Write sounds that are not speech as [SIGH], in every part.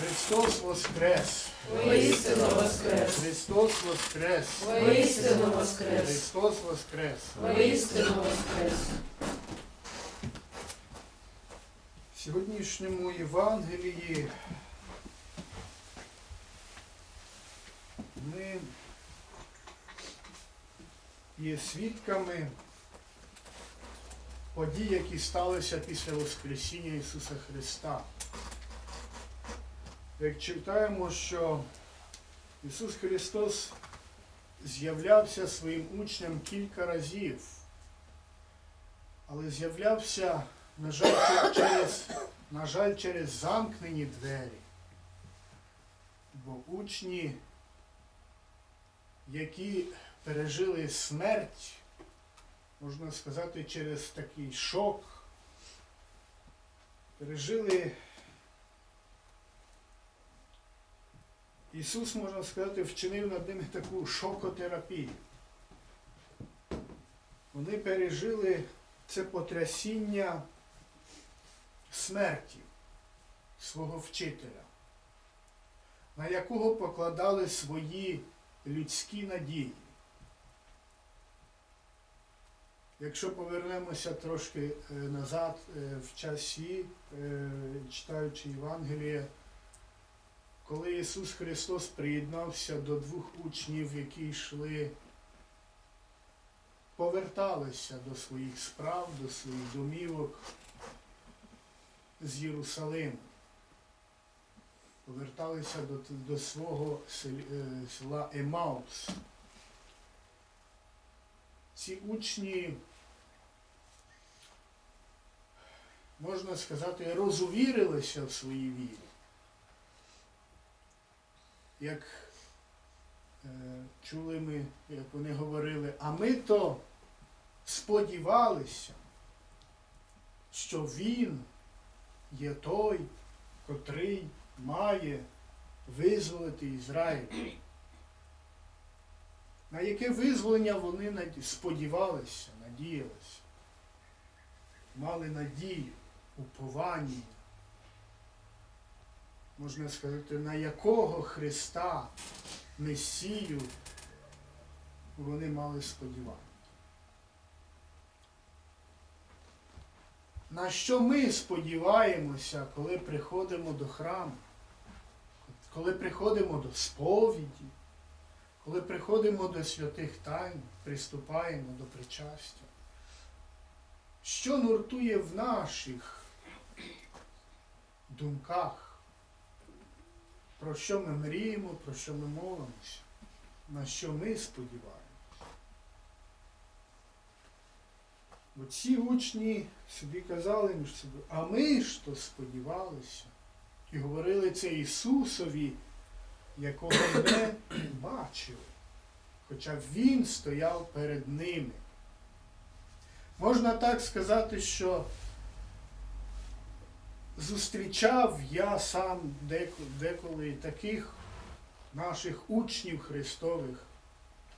Христос Воскрес! Воістину воскрес! Христос Воскрес! Воістину воскрес! Христос Воскрес! Воістину воскрес! В сьогоднішньому Євангелії ми є свідками подій, які сталися після Воскресіння Ісуса Христа. Як читаємо, що Ісус Христос з'являвся своїм учням кілька разів, але з'являвся, на жаль, через, на жаль, через замкнені двері. Бо учні, які пережили смерть, можна сказати, через такий шок, пережили Ісус, можна сказати, вчинив над ними таку шокотерапію. Вони пережили це потрясіння смерті свого вчителя, на якого покладали свої людські надії. Якщо повернемося трошки е, назад е, в часі, е, читаючи Євангеліє, коли Ісус Христос приєднався до двох учнів, які йшли, поверталися до своїх справ, до своїх домівок з Єрусалиму, поверталися до, до свого е, села Емаус. Ці учні, можна сказати, розувірилися в своїй вірі як е, чули ми, як вони говорили, а ми то сподівалися, що він є той, котрий має визволити Ізраїль. На яке визволення вони сподівалися, надіялися, мали надію, уповання можна сказати, на якого Христа, Месію, вони мали сподівання. На що ми сподіваємося, коли приходимо до храму, коли приходимо до сповіді, коли приходимо до святих тайн, приступаємо до причастя? Що нуртує в наших думках? Про що ми мріємо, про що ми молимося, на що ми сподіваємося. Бо ці учні собі казали між собою, а ми ж то сподівалися. І говорили це Ісусові, якого не бачили, хоча Він стояв перед ними. Можна так сказати, що зустрічав я сам деколи таких наших учнів Христових,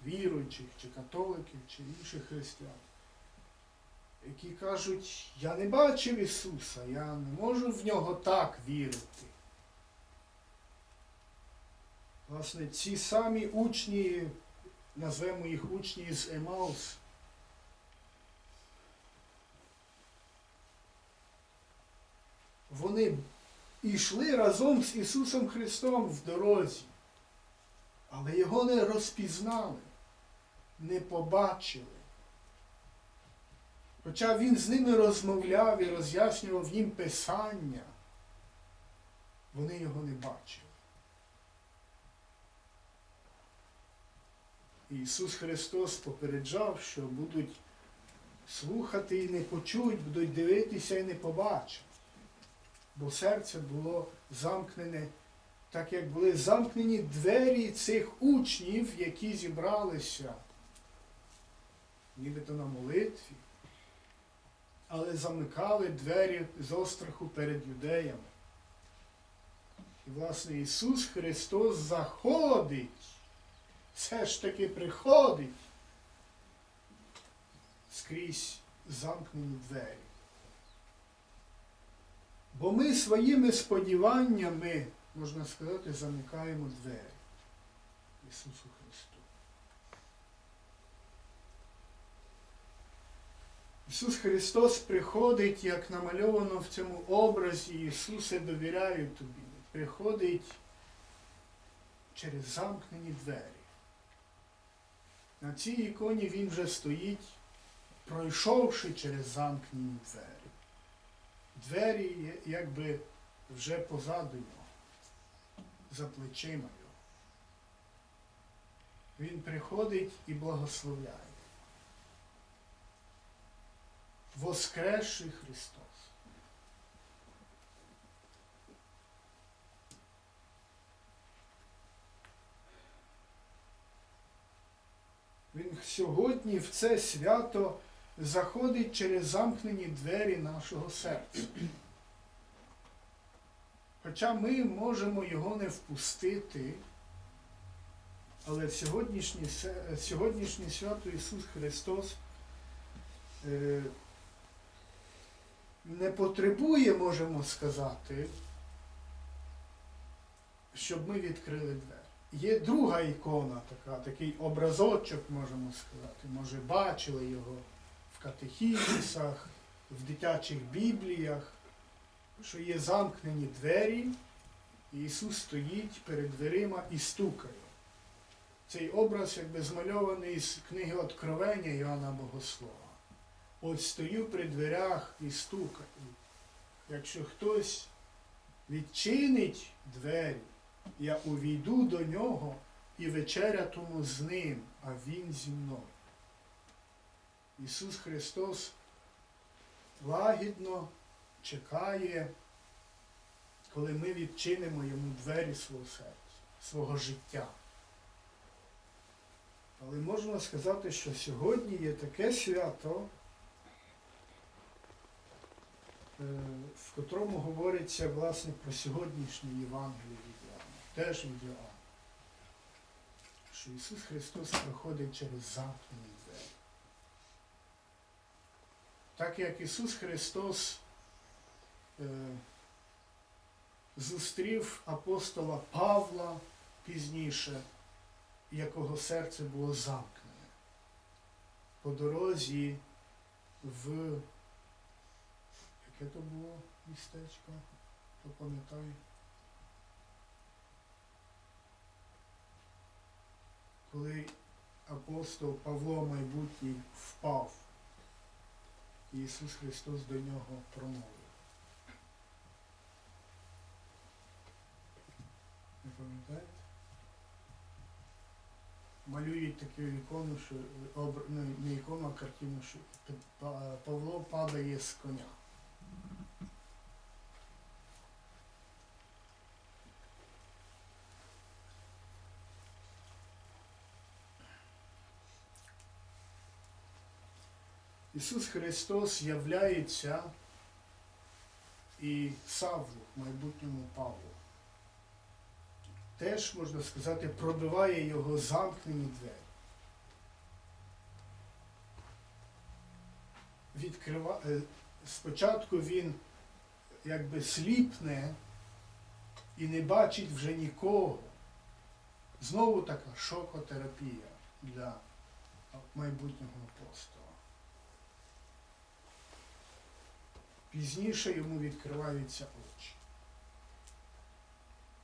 віруючих, чи католиків, чи інших християн, які кажуть, я не бачив Ісуса, я не можу в нього так вірити. Власне, ці самі учні, назвемо їх учні з Емаус, вони йшли разом з Ісусом Христом в дорозі, але його не розпізнали, не побачили. Хоча він з ними розмовляв і роз'яснював їм Писання, вони його не бачили. Ісус Христос попереджав, що будуть слухати і не почують, будуть дивитися і не побачать бо серце було замкнене, так як були замкнені двері цих учнів, які зібралися, нібито на молитві, але замикали двері з остраху перед юдеями. І, власне, Ісус Христос заходить, все ж таки приходить скрізь замкнені двері. Бо ми своїми сподіваннями можна сказати, замикаємо двері Ісусу Христу. Ісус Христос приходить, як намальовано в цьому образі, Ісусе довіряю тобі. Приходить через замкнені двері. На цій іконі він вже стоїть, пройшовши через замкнені двері. Двері якби вже позаду нього, за плечима його. Він приходить і благословляє. Воскресший Христос. Він сьогодні в це свято заходить через замкнені двері нашого серця. Хоча ми можемо його не впустити, але в сьогоднішнє, сьогоднішнє свято Ісус Христос е, не потребує, можемо сказати, щоб ми відкрили двері. Є друга ікона, така, такий образочок, можемо сказати. Може, бачили його в в дитячих бібліях, що є замкнені двері, і Ісус стоїть перед дверима і стукає. Цей образ якби змальований з книги Откровення Іоанна Богослова. От стою при дверях і стукаю. Якщо хтось відчинить двері, я увійду до нього і вечерятиму з ним, а він зі мною. Ісус Христос лагідно чекає, коли ми відчинимо йому двері свого серця, свого життя. Але можна сказати, що сьогодні є таке свято, е, в котрому говориться власне про сьогоднішнє Євангеліє від Іоанна, теж від Іоанна. Що Ісус Христос проходить через замкнені двері. Так як Ісус Христос е, зустрів апостола Павла пізніше, якого серце було замкнене. По дорозі в яке то було містечко? Хто пам'ятає? Коли апостол Павло майбутній впав, Ісус Христос до нього промовив. Не пам'ятаєте? Малюють таку ікону, що не, не ікону, а картину, що Павло падає з коня. Ісус Христос являється і Савлу, майбутньому Павлу. Теж, можна сказати, пробиває його замкнені двері. Відкрива... е, Спочатку він якби сліпне і не бачить вже нікого. Знову така шокотерапія для майбутнього апостола. Пізніше йому відкриваються очі.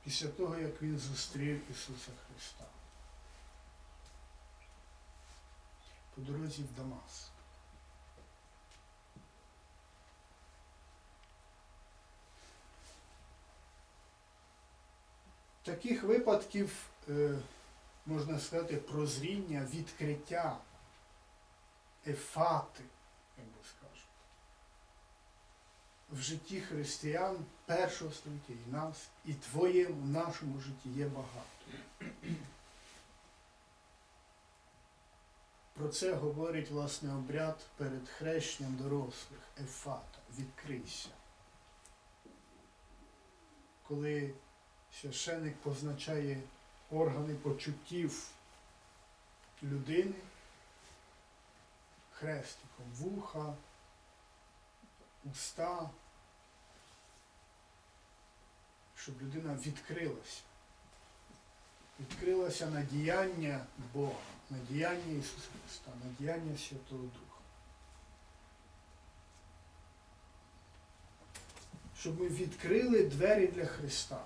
Після того, як він зустрів Ісуса Христа. По дорозі в Дамаск. Таких випадків, е, можна сказати, прозріння, відкриття, ефати, як би скажу в житті християн першого століття і нас, і твоєму, в нашому житті є багато. Про це говорить власне обряд перед хрещенням дорослих, ефата, відкрийся. Коли священик позначає органи почуттів людини хрестиком, вуха, уста, щоб людина відкрилася. Відкрилася на діяння Бога, на діяння Ісуса Христа, на діяння Святого Духа. Щоб ми відкрили двері для Христа.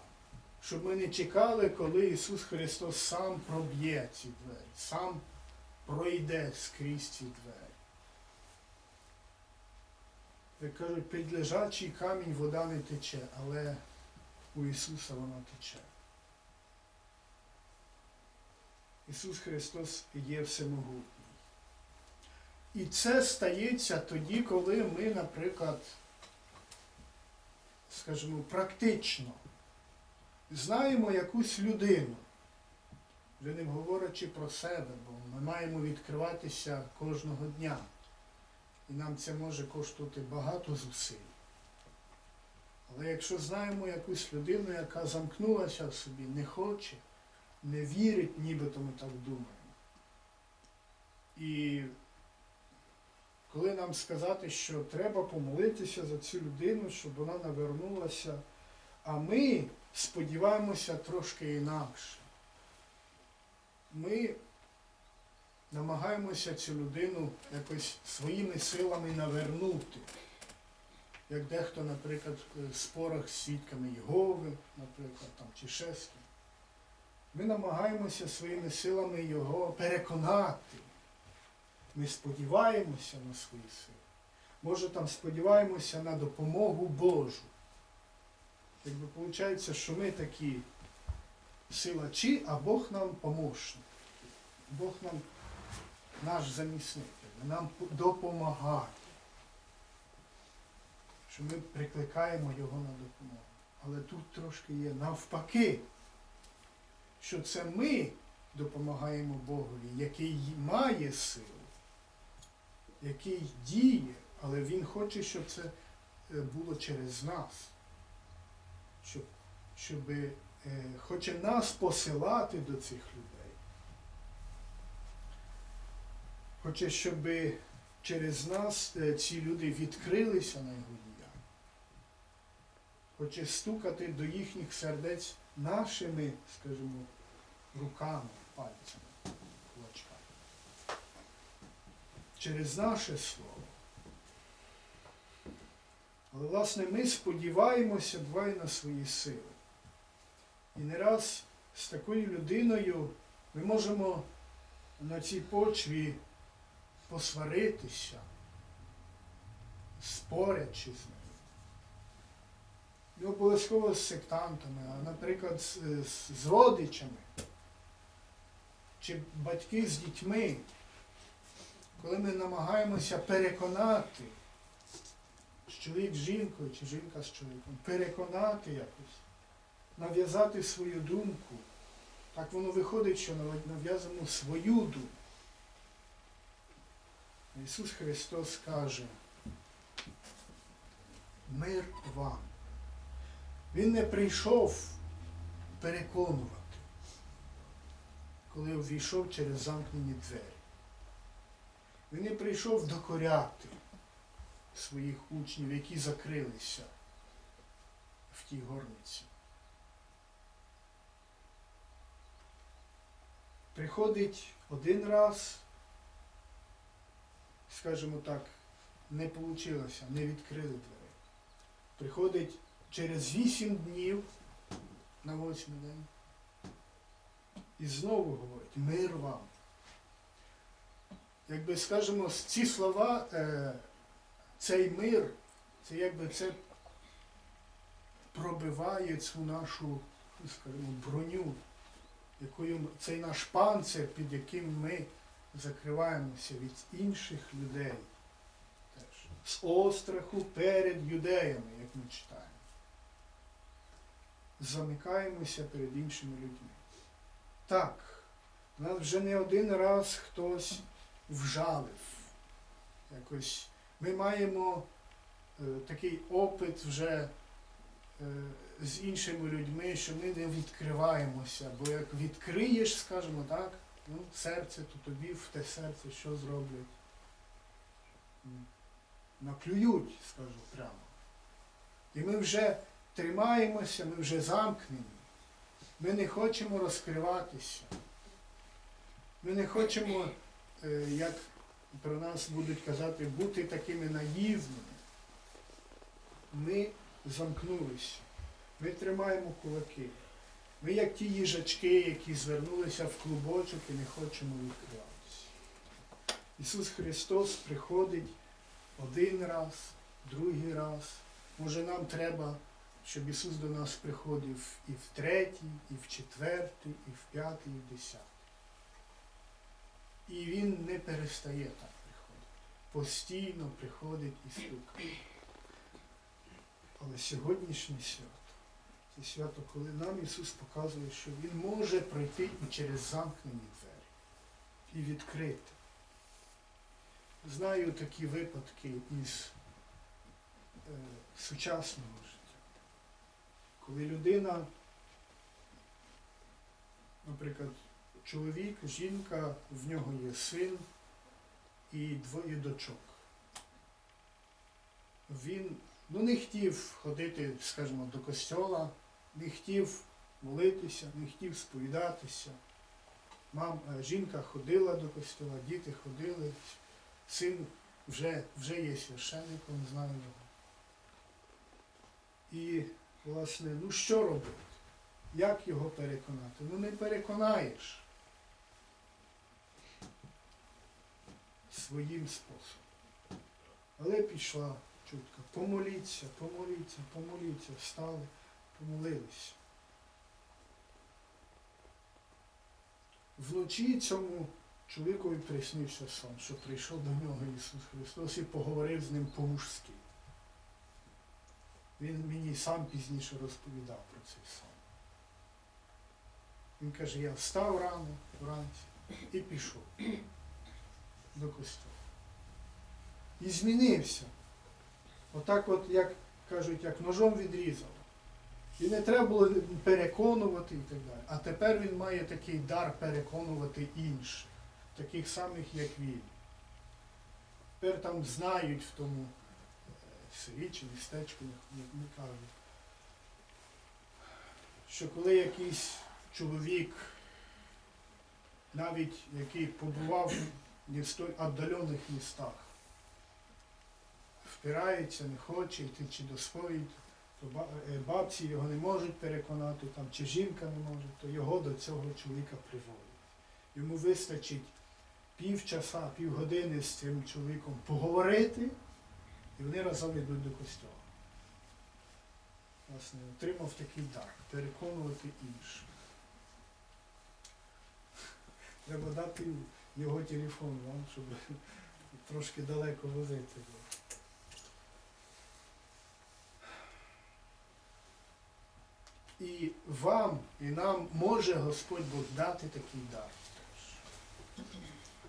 Щоб ми не чекали, коли Ісус Христос сам проб'є ці двері, сам пройде скрізь ці двері. Як кажуть, під лежачий камінь вода не тече, але у Ісуса вона тече. Ісус Христос є всемогутній. І це стається тоді, коли ми, наприклад, скажімо, практично знаємо якусь людину, вже не говорячи про себе, бо ми маємо відкриватися кожного дня. І нам це може коштувати багато зусиль. Але якщо знаємо якусь людину, яка замкнулася в собі, не хоче, не вірить, нібито ми так думаємо. І коли нам сказати, що треба помолитися за цю людину, щоб вона навернулася, а ми сподіваємося трошки інакше. Ми намагаємося цю людину якось своїми силами навернути. Як дехто, наприклад, в спорах з свідками Єгови, наприклад, там, чи ще. Ми намагаємося своїми силами його переконати. Ми сподіваємося на свої сили. Може там сподіваємося на допомогу Божу. Якби виходить, що ми такі силачі, а Бог нам помощник. Бог нам наш замісник, нам допомагає. Що ми прикликаємо його на допомогу. Але тут трошки є навпаки, що це ми допомагаємо Богові, який має силу, який діє, але Він хоче, щоб це е, було через нас. Щоб, щоб е, хоче нас посилати до цих людей. Хоче, щоб через нас е, ці люди відкрилися на його. Хоче стукати до їхніх сердець нашими, скажімо, руками, пальцями, кулачками. Через наше слово. Але, власне, ми сподіваємося двоє на свої сили. І не раз з такою людиною ми можемо на цій почві посваритися, спорячи з нею. Не обов'язково з сектантами, а, наприклад, з, з, з родичами чи батьки з дітьми, коли ми намагаємося переконати чоловік з жінкою чи жінка з чоловіком, переконати якось, нав'язати свою думку. Так воно виходить, що нав'язуємо свою думку. Ісус Христос каже, мир вам. Він не прийшов переконувати, коли увійшов через замкнені двері. Він не прийшов докоряти своїх учнів, які закрилися в тій горниці. Приходить один раз, скажімо так, не вийшло, не відкрили двері. Приходить через вісім днів на восьмий день і знову говорить мир вам. Якби скажімо, ці слова, е, цей мир, це якби це пробиває цю нашу, скажімо, броню, якою цей наш панцир, під яким ми закриваємося від інших людей. З остраху перед юдеями, як ми читаємо. Замикаємося перед іншими людьми. Так, нас вже не один раз хтось вжалив. Якось ми маємо е, такий опит вже е, з іншими людьми, що ми не відкриваємося. Бо як відкриєш, скажімо так, ну, серце, то тобі в те серце що зроблять? Наплюють, скажу прямо. І ми вже тримаємося, ми вже замкнені. Ми не хочемо розкриватися. Ми не хочемо, е, як про нас будуть казати, бути такими наївними. Ми замкнулися. Ми тримаємо кулаки. Ми як ті їжачки, які звернулися в клубочок і не хочемо відкриватися. Ісус Христос приходить один раз, другий раз. Може нам треба, щоб Ісус до нас приходив і в третій, і в четвертий, і в п'ятий, і в десятий. І Він не перестає так приходити. Постійно приходить і стукає. Але сьогоднішнє свято це свято, коли нам Ісус показує, що Він може пройти і через замкнені двері, і відкрити. Знаю такі випадки із е, сучасного життя, коли людина, наприклад, чоловік, жінка, в нього є син і двоє дочок. Він ну, не хотів ходити, скажімо, до костьола, не хотів молитися, не хотів сповідатися. Мам, е, жінка ходила до костьола, діти ходили, син вже, вже є священником, знаю його. І, власне, ну що робити? Як його переконати? Ну не переконаєш своїм способом. Але пішла чутка. Помоліться, помоліться, помоліться, встали, помолилися. Вночі цьому чоловікові приснився сон, що прийшов до нього Ісус Христос і поговорив з ним по-мужськи. Він мені сам пізніше розповідав про цей сон. Він каже, я встав рано, вранці і пішов до костюму. І змінився. Отак от, як кажуть, як ножом відрізало. І не треба було переконувати і так далі. А тепер він має такий дар переконувати інших, таких самих, як він. Тепер там знають в тому селі чи містечку, ми кажуть, що коли якийсь чоловік, навіть який побував не в столь віддалених містах, впирається, не хоче йти чи до сповіді, то е, бабці його не можуть переконати, там, чи жінка не може, то його до цього чоловіка приводять. Йому вистачить півчаса, півгодини з цим чоловіком поговорити, і вони разом йдуть до костьола. Власне, отримав такий дар переконувати інших. Треба дати його телефон вам, щоб трошки далеко возити. було. І вам, і нам може Господь Бог дати такий дар.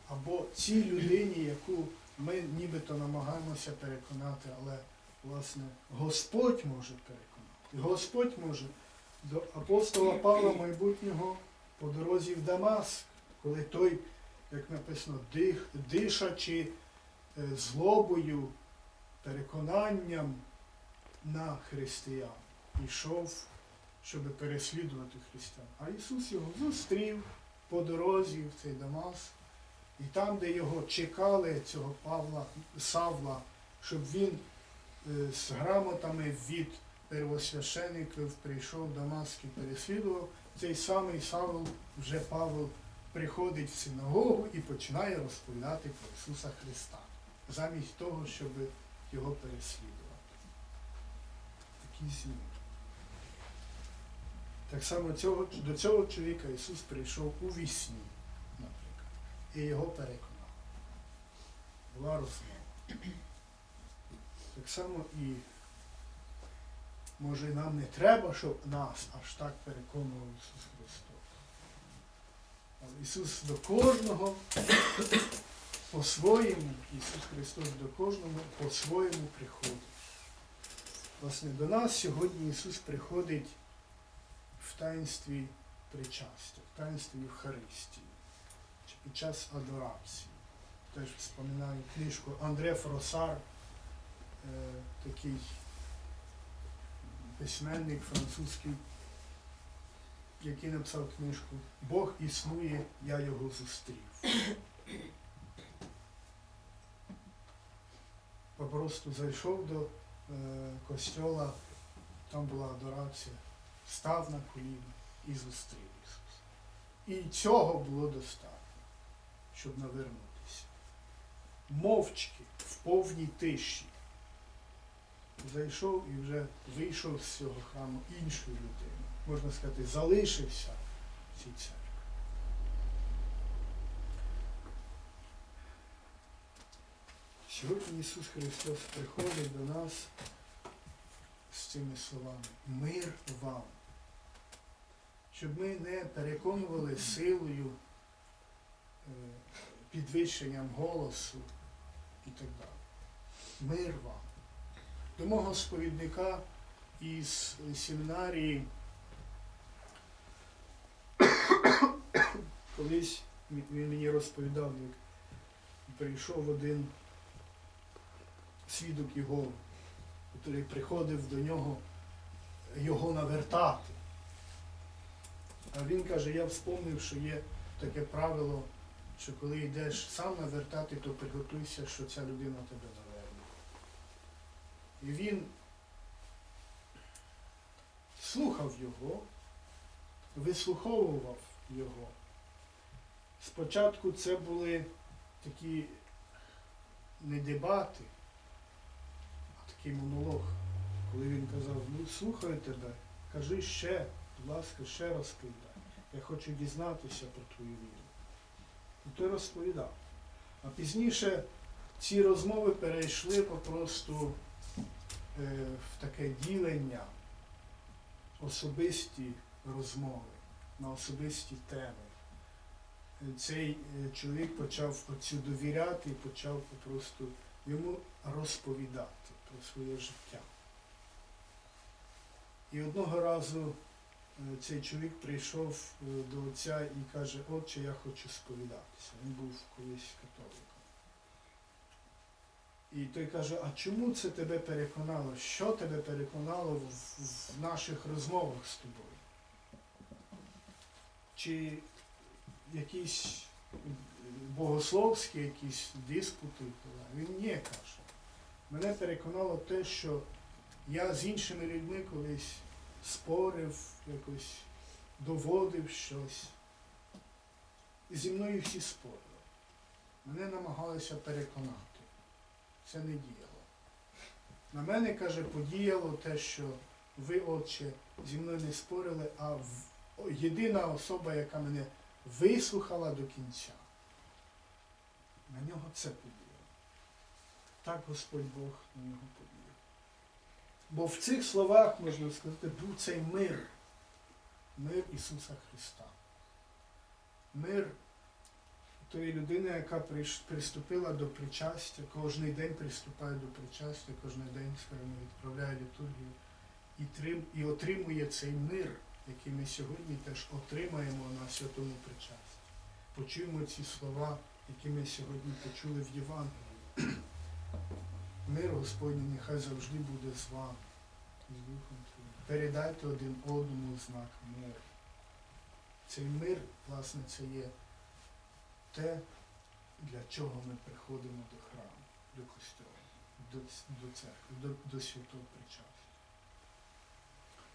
Або цій людині, яку ми нібито намагаємося переконати, але власне Господь може переконати. Господь може до апостола Павла майбутнього по дорозі в Дамаск, коли той, як написано, дих, дишачи е, злобою, переконанням на християн, йшов, щоб переслідувати християн. А Ісус його зустрів по дорозі в цей Дамаск. І там, де його чекали, цього Павла, Савла, щоб він е, з грамотами від первосвящеників прийшов в Дамаск переслідував, цей самий Савл, вже Павел, приходить в синагогу і починає розповідати про Ісуса Христа, замість того, щоб його переслідувати. Такі зміни. Так само цього, до цього чоловіка Ісус прийшов у вісні, і його переконав. Була розмова. Так само і може нам не треба, щоб нас аж так переконував Ісус Христос. Але Ісус до кожного по-своєму, Ісус Христос до кожного по-своєму приходить. Власне, до нас сьогодні Ісус приходить в таїнстві причастя, в таїнстві Євхаристії, під час адорації. Теж вспоминаю книжку Андре Фросар, е, такий письменник французький, який написав книжку Бог існує, я його зустрів. Попросту зайшов до е, костьола, там була адорація, став на коліна і зустрів Ісуса. І цього було достатньо, щоб навернутися. Мовчки, в повній тиші. Зайшов і вже вийшов з цього храму іншою людиною. Можна сказати, залишився в цій церкві. Сьогодні Ісус Христос приходить до нас з цими словами. Мир вам. Щоб ми не переконували силою, підвищенням голосу і так далі. Мир вам. До мого сповідника із семінарії [COUGHS] колись він він мені розповідав, як прийшов один свідок його, який приходив до нього його навертати. А він каже, я вспомнив, що є таке правило, що коли йдеш сам навертати, то приготуйся, що ця людина тебе наверне. І він слухав його, вислуховував його. Спочатку це були такі не дебати, а такий монолог, коли він казав, ну слухаю тебе, кажи ще, будь ласка, ще розповідай. Я хочу дізнатися про твою віру. І той розповідав. А пізніше ці розмови перейшли попросту е, в таке ділення, особисті розмови, на особисті теми. Е, Цей е, чоловік почав оцю довіряти і почав просто йому розповідати про своє життя. І одного разу цей чоловік прийшов е, до отця і каже, отче, я хочу сповідатися. Він був колись католиком. І той каже, а чому це тебе переконало? Що тебе переконало в, в наших розмовах з тобою? Чи якісь богословські якісь диспути? Він ні каже. Мене переконало те, що я з іншими людьми колись спорив, якось доводив щось. І зі мною всі спорили. Мене намагалися переконати. Це не діяло. На мене, каже, подіяло те, що ви, отче, зі мною не спорили, а єдина особа, яка мене вислухала до кінця. На нього це подіяло. Так Господь Бог на нього подіяв. Бо в цих словах, можна сказати, був цей мир. Мир Ісуса Христа. Мир тої людини, яка приступила до причастя, кожен день приступає до причастя, кожен день, відправляє літургію і, трим, і отримує цей мир, який ми сьогодні теж отримаємо на святому причасті. Почуємо ці слова, які ми сьогодні почули в Євангелії. Мир Господній нехай завжди буде з вами. з Духом Твоїм. Передайте один одному знак миру. Цей мир, власне, це є те, для чого ми приходимо до храму, до костьолу, до, до церкви, до, до святого причастя.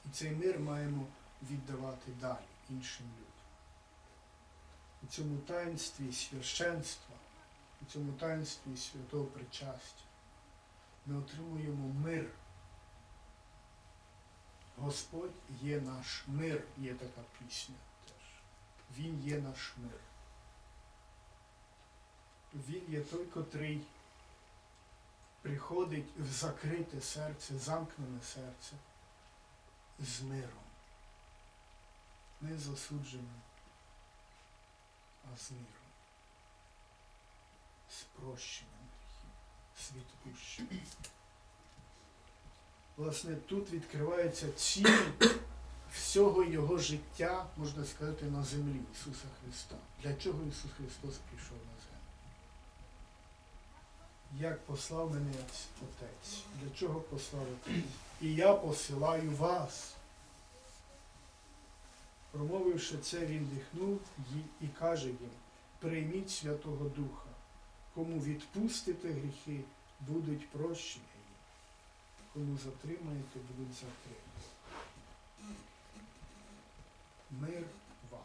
І цей мир маємо віддавати далі іншим людям. У цьому таїнстві священства, у цьому таїнстві святого причастя ми отримуємо мир. Господь є наш мир, є така пісня теж. Він є наш мир. Він є той, котрий приходить в закрите серце, замкнене серце з миром. Не з осудженням, а з миром. З прощенням з. Власне, тут відкривається ціль всього його життя, можна сказати, на землі Ісуса Христа. Для чого Ісус Христос прийшов на землю? як послав мене Отець. Для чого послав Отець? І я посилаю вас. Промовивши це, він дихнув і каже їм: прийміть Святого Духа, кому відпустите гріхи, будуть прощені. Кому затримаєте, будуть затримані. Мир вам.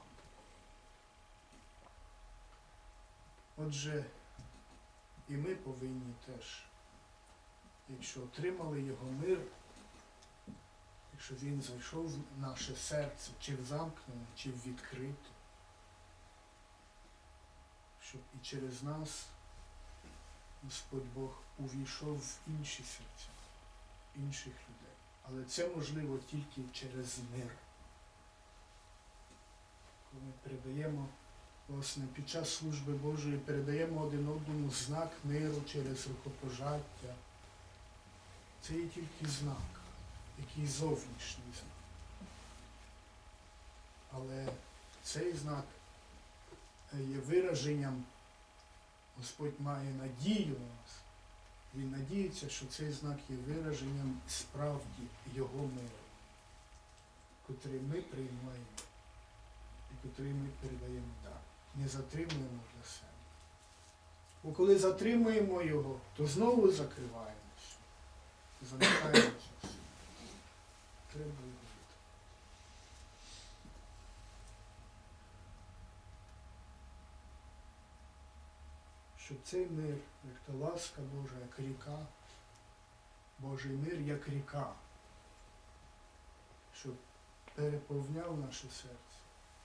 Отже, і ми повинні теж, якщо отримали його мир, якщо він зайшов в наше серце, чи в замкнене, чи в відкрите, щоб і через нас Господь Бог увійшов в інші серця, інших людей. Але це можливо тільки через мир. Коли ми передаємо, власне, під час служби Божої передаємо один одному знак миру через рукопожаття. Це є тільки знак, який зовнішній знак. Але цей знак є вираженням, Господь має надію на нас. Він надіється, що цей знак є вираженням справді Його миру, котрий ми приймаємо і котрий ми передаємо далі. Не затримуємо для себе. Бо коли затримуємо його, то знову закриваємося. Замикаємося. Треба його від. Щоб цей мир, як та ласка Божа, як ріка, Божий мир як ріка, щоб переповняв наше серце,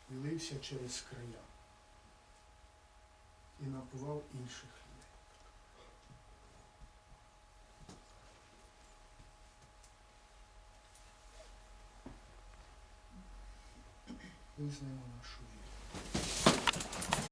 вилився через края і напував інших людей. Визнаємо нашу